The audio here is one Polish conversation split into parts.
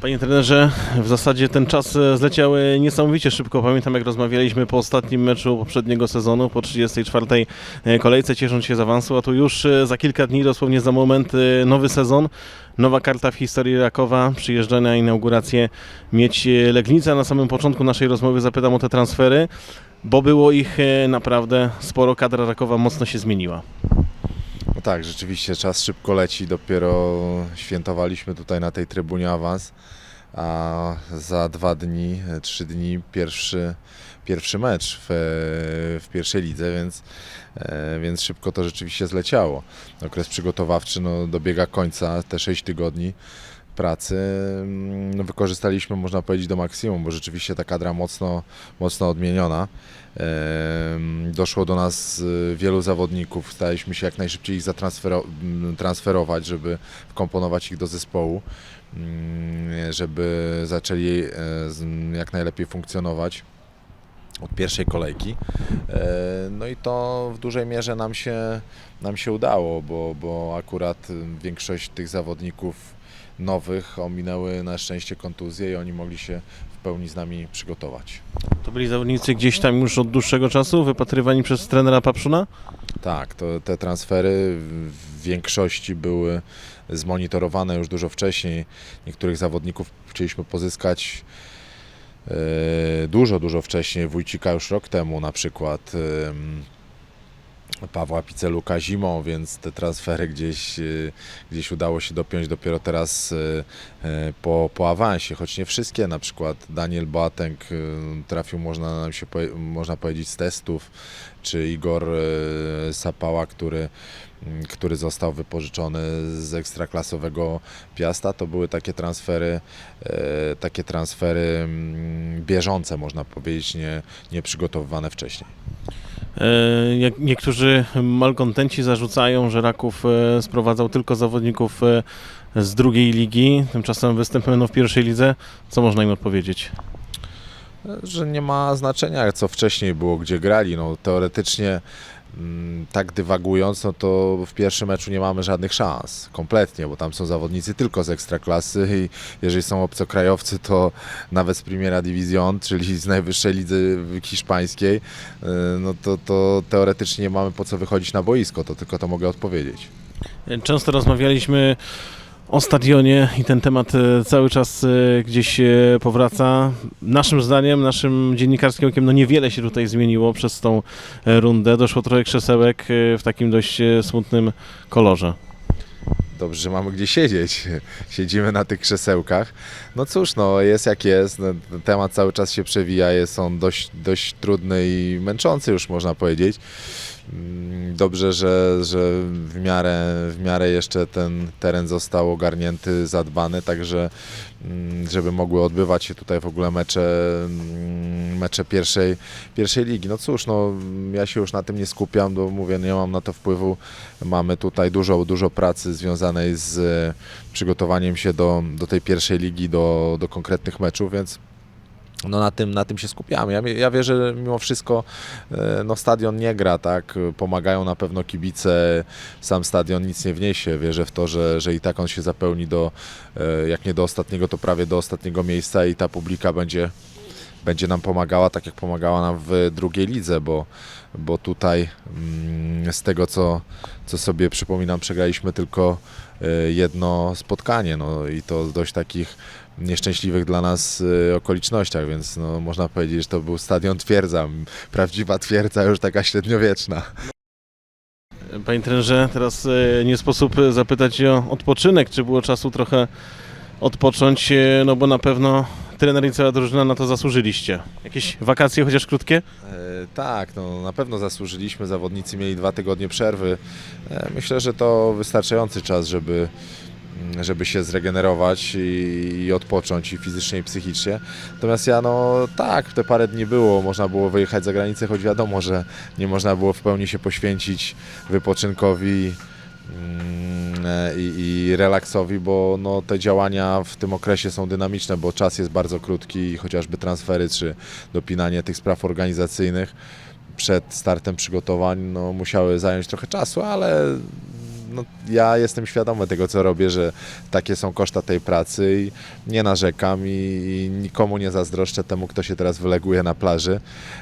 Panie trenerze, w zasadzie ten czas e, zleciał niesamowicie szybko. Pamiętam jak rozmawialiśmy po ostatnim meczu poprzedniego sezonu, po 34. e, kolejce, ciesząc się z awansu, a tu już e, za kilka dni, dosłownie za moment, nowy sezon. Nowa karta w historii Rakowa, przyjeżdża na inaugurację mieć Legnica. Na samym początku naszej rozmowy zapytam o te transfery, bo było ich naprawdę sporo. Kadra Rakowa mocno się zmieniła. No tak, rzeczywiście czas szybko leci. Dopiero świętowaliśmy tutaj na tej trybunie awans, a za dwa dni, trzy dni pierwszy, pierwszy mecz w, w pierwszej lidze, więc, e, więc szybko to rzeczywiście zleciało. Okres przygotowawczy no, dobiega końca, te 6 tygodni pracy mm, no, wykorzystaliśmy, można powiedzieć, do maksimum, bo rzeczywiście ta kadra mocno, mocno odmieniona. Doszło do nas y, wielu zawodników, staraliśmy się jak najszybciej ich zatransferować, żeby wkomponować ich do zespołu, mm, żeby zaczęli e, jak najlepiej funkcjonować od pierwszej kolejki. E, No i to w dużej mierze nam się, nam się udało, bo, bo akurat y, większość tych zawodników nowych ominęły na szczęście kontuzje i oni mogli się w pełni z nami przygotować. To byli zawodnicy gdzieś tam już od dłuższego czasu, wypatrywani przez trenera Papszuna? Tak, to te transfery w większości były zmonitorowane już dużo wcześniej. Niektórych zawodników chcieliśmy pozyskać e, dużo, dużo wcześniej. Wójcika już rok temu na przykład. Pawła Piceluka zimą, więc te transfery gdzieś, e, gdzieś udało się dopiąć dopiero teraz e, e, po, po awansie, choć nie wszystkie, na przykład Daniel Boateng trafił, można nam się można powiedzieć, z testów, czy Igor Sapała, który, m, który został wypożyczony z ekstraklasowego Piasta, to były takie transfery, takie transfery mm, bieżące, można powiedzieć, nie, nie przygotowywane wcześniej. E, Jak niektórzy malkontenci zarzucają, że Raków e, sprowadzał tylko zawodników e, z drugiej ligi, tymczasem występują w pierwszej lidze. Co można im odpowiedzieć? że nie ma znaczenia, co wcześniej było, gdzie grali. No, teoretycznie, tak dywagując, no to w pierwszym meczu nie mamy żadnych szans. Kompletnie, bo tam są zawodnicy tylko z ekstraklasy i jeżeli są obcokrajowcy, to nawet z Primera Division, czyli z najwyższej lidzy hiszpańskiej, y, no to, to teoretycznie nie mamy po co wychodzić na boisko. To tylko to mogę odpowiedzieć. Często rozmawialiśmy o stadionie i ten temat e, cały czas e, gdzieś e, powraca. Naszym zdaniem, naszym dziennikarskim okiem, no niewiele się tutaj zmieniło przez tą rundę. Doszło trochę krzesełek w takim dość smutnym kolorze. Dobrze, że mamy gdzie siedzieć. Siedzimy na tych krzesełkach. No cóż, no jest jak jest. No, temat cały czas się przewija. Jest on dość, dość trudny i męczący już można powiedzieć. Mm, Dobrze, że, że w, miarę, w miarę jeszcze ten teren został ogarnięty, zadbany, także mm, żeby mogły odbywać się tutaj w ogóle mecze, mm, mecze pierwszej, pierwszej ligi. No cóż, no, ja się już na tym nie skupiam, bo mówię, nie mam na to wpływu. Mamy tutaj dużo, dużo pracy związanej z przygotowaniem się do, do tej pierwszej ligi, do, do konkretnych meczów, więc no na tym, na tym się skupiamy. Ja, ja wierzę, że mimo wszystko e, no stadion nie gra, tak? Pomagają na pewno kibice, sam stadion nic nie wniesie. Wierzę w to, że, że i tak on się zapełni do, e, jak nie do ostatniego, to prawie do ostatniego miejsca i ta publika będzie, będzie nam pomagała, tak jak pomagała nam w drugiej lidze, bo, bo tutaj mm, z tego, co, co sobie przypominam, przegraliśmy tylko e, jedno spotkanie, no i to w dość takich nieszczęśliwych dla nas e, okolicznościach, więc no, można powiedzieć, że to był stadion twierdza, prawdziwa twierdza, już taka średniowieczna. Panie trenerze, teraz e, nie sposób zapytać o odpoczynek, czy było czasu trochę odpocząć, no bo na pewno trener i cała drużyna na to zasłużyliście. Jakieś wakacje, chociaż krótkie? E, Tak, no, na pewno zasłużyliśmy. Zawodnicy mieli dwa tygodnie przerwy. E, Myślę, że to wystarczający czas, żeby, mm, żeby się zregenerować i, odpocząć i fizycznie, i psychicznie. Natomiast ja, no tak, te parę dni było, można było wyjechać za granicę, choć wiadomo, że nie można było w pełni się poświęcić wypoczynkowi mm, i, i relaksowi, bo no, te działania w tym okresie są dynamiczne, bo czas jest bardzo krótki i chociażby transfery czy dopinanie tych spraw organizacyjnych przed startem przygotowań no, musiały zająć trochę czasu, ale no, ja jestem świadomy tego, co robię, że takie są koszta tej pracy i nie narzekam i, i nikomu nie zazdroszczę temu, kto się teraz wyleguje na plaży,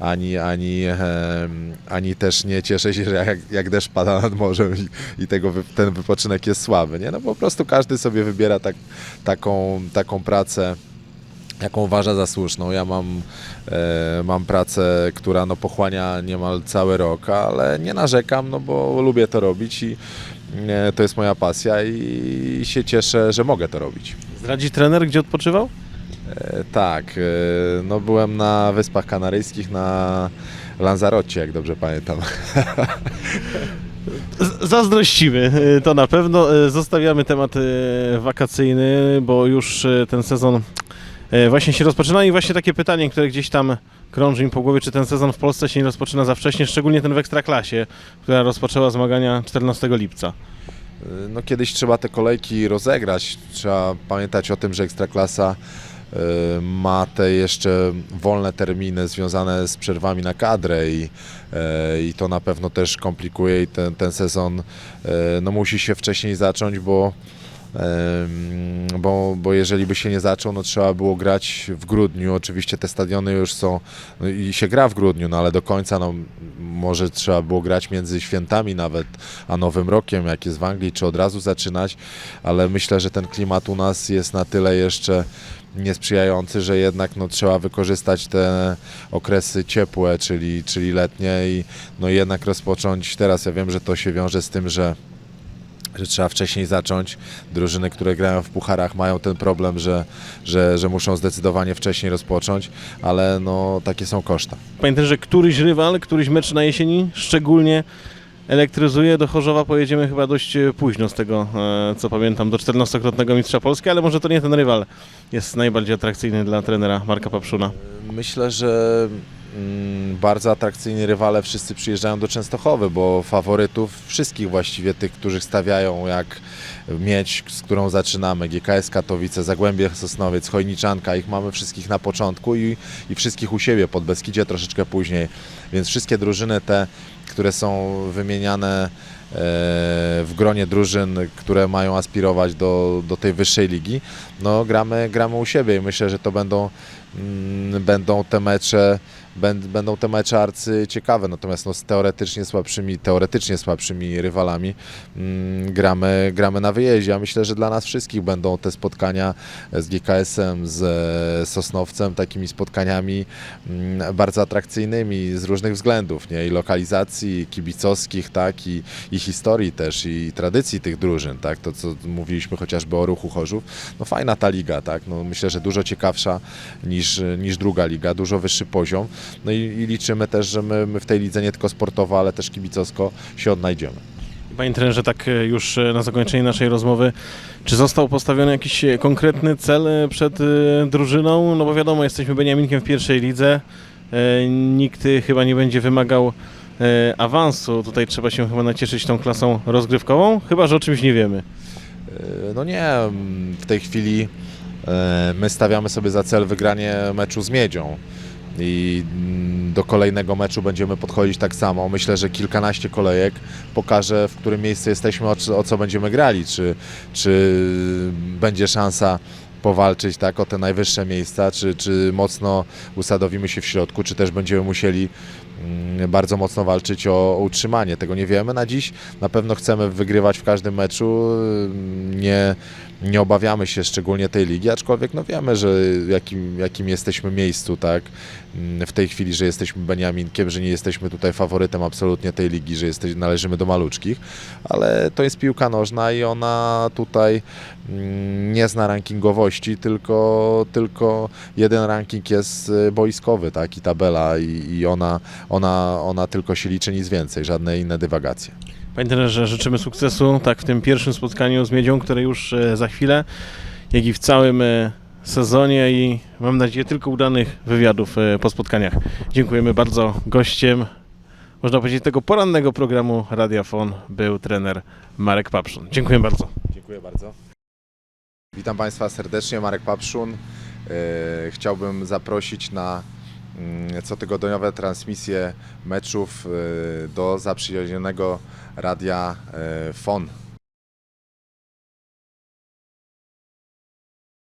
ani, ani, em, ani też nie cieszę się, że jak, jak deszcz pada nad morzem i, i tego, ten wypoczynek jest słaby. Nie? No po prostu każdy sobie wybiera tak, taką, taką pracę, jaką uważa za słuszną. Ja mam, e, mam pracę, która no, pochłania niemal cały rok, ale nie narzekam, no bo lubię to robić i e, to jest moja pasja i się cieszę, że mogę to robić. Zdradzi trener, gdzie odpoczywał? E, tak, e, no byłem na Wyspach Kanaryjskich na Lanzarocie, jak dobrze pamiętam. Zazdrościmy, y, to na pewno. Y, Zostawiamy temat y, wakacyjny, bo już ten sezon właśnie się rozpoczyna i właśnie takie pytanie, które gdzieś tam krąży mi po głowie, czy ten sezon w Polsce się nie rozpoczyna za wcześnie, szczególnie ten w Ekstraklasie, która rozpoczęła zmagania 14 lipca. No kiedyś trzeba te kolejki rozegrać. Trzeba pamiętać o tym, że Ekstraklasa y, ma te jeszcze wolne terminy związane z przerwami na kadrę i, e, i to na pewno też komplikuje i ten, ten sezon e, no, musi się wcześniej zacząć, bo, bo, bo jeżeli by się nie zaczął, no trzeba było grać w grudniu. Oczywiście te stadiony już są no, i się gra w grudniu, no ale do końca no, może trzeba było grać między świętami nawet, a Nowym Rokiem, jak jest w Anglii, czy od razu zaczynać, ale myślę, że ten klimat u nas jest na tyle jeszcze niesprzyjający, że jednak no, trzeba wykorzystać te okresy ciepłe, czyli, czyli letnie i no, jednak rozpocząć teraz. Ja wiem, że to się wiąże z tym, że że trzeba wcześniej zacząć. Drużyny, które grają w pucharach mają ten problem, że, że, że muszą zdecydowanie wcześniej rozpocząć, ale no takie są koszta. Pamiętam, że któryś rywal, któryś mecz na jesieni szczególnie elektryzuje. Do Chorzowa pojedziemy chyba dość e, późno z tego, e, co pamiętam, do 14-krotnego mistrza Polski, ale może to nie ten rywal jest najbardziej atrakcyjny dla trenera Marka Papszuna. Myślę, że bardzo atrakcyjni rywale wszyscy przyjeżdżają do Częstochowy, bo faworytów wszystkich właściwie tych, którzy stawiają jak Miedź, z którą zaczynamy, GKS Katowice, Zagłębie Sosnowiec, Chojniczanka, ich mamy wszystkich na początku i, i wszystkich u siebie, pod Beskidzie troszeczkę później, więc wszystkie drużyny te, które są wymieniane w gronie drużyn, które mają aspirować do, do tej wyższej ligi, no gramy, gramy u siebie i myślę, że to będą, mm, będą te mecze będ- będą te mecze arcy ciekawe, natomiast no, z teoretycznie słabszymi, teoretycznie słabszymi rywalami mm, gramy, gramy na wyjeździe. Ja myślę, że dla nas wszystkich będą te spotkania z GKS-em, z e, Sosnowcem, takimi spotkaniami mm, bardzo atrakcyjnymi z różnych względów, nie? I lokalizacji, kibicowskich, tak, i, i historii też, i tradycji tych drużyn, tak, to co mówiliśmy chociażby o ruchu Chorzów, no fajna ta liga, tak, no myślę, że dużo ciekawsza niż, niż druga liga, dużo wyższy poziom, no i, i liczymy też, że my, my w tej lidze nie tylko sportowo, ale też kibicowsko się odnajdziemy. Panie trenerze, tak e, już e, na zakończenie naszej rozmowy, czy został postawiony jakiś e, konkretny cel przed drużyną? No bo wiadomo, jesteśmy Beniaminkiem w pierwszej lidze, nikt chyba nie będzie wymagał awansu. Tutaj trzeba się chyba nacieszyć tą klasą rozgrywkową, chyba że o czymś nie wiemy. E, No nie, mm, w tej chwili e, my stawiamy sobie za cel wygranie meczu z Miedzią i mm, do kolejnego meczu będziemy podchodzić tak samo. Myślę, że kilkanaście kolejek pokaże, w którym miejscu jesteśmy, o, co- będziemy grali, czy, czy będzie szansa powalczyć tak, o te najwyższe miejsca, czy, czy mocno usadowimy się w środku, czy też będziemy musieli bardzo mocno walczyć o, utrzymanie. Tego nie wiemy na dziś. Na pewno chcemy wygrywać w każdym meczu. Nie, nie obawiamy się szczególnie tej ligi, aczkolwiek no wiemy, że jakim, jakim jesteśmy miejscu, tak? Mm, W tej chwili, że jesteśmy Beniaminkiem, że nie jesteśmy tutaj faworytem absolutnie tej ligi, że jesteś, należymy do maluczkich, ale to jest piłka nożna i ona tutaj mm, nie zna rankingowości, tylko, tylko jeden ranking jest y, boiskowy, tak? I tabela i, i ona, ona, ona tylko się liczy, nic więcej, żadne inne dywagacje. Panie trenerze, życzymy sukcesu tak w tym pierwszym spotkaniu z Miedzią, które już e, za chwilę, jak i w całym e, sezonie i mam nadzieję tylko udanych wywiadów e, po spotkaniach. Dziękujemy bardzo. Gościem, można powiedzieć, tego porannego programu Radiafon był trener Marek Papszun. Dziękuję bardzo. Dziękuję bardzo. Witam Państwa serdecznie, Marek Papszun. Chciałbym zaprosić na cotygodniowe transmisje meczów e, do zaprzyjaźnionego radia e, FON